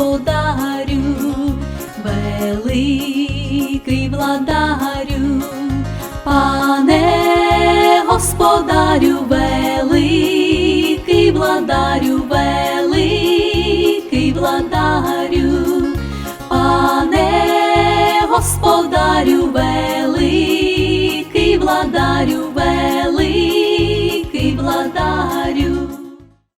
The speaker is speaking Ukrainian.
господарю, великий владарю, пане господарю, великий владарю, великий владарю, пане господарю, великий владарю, великий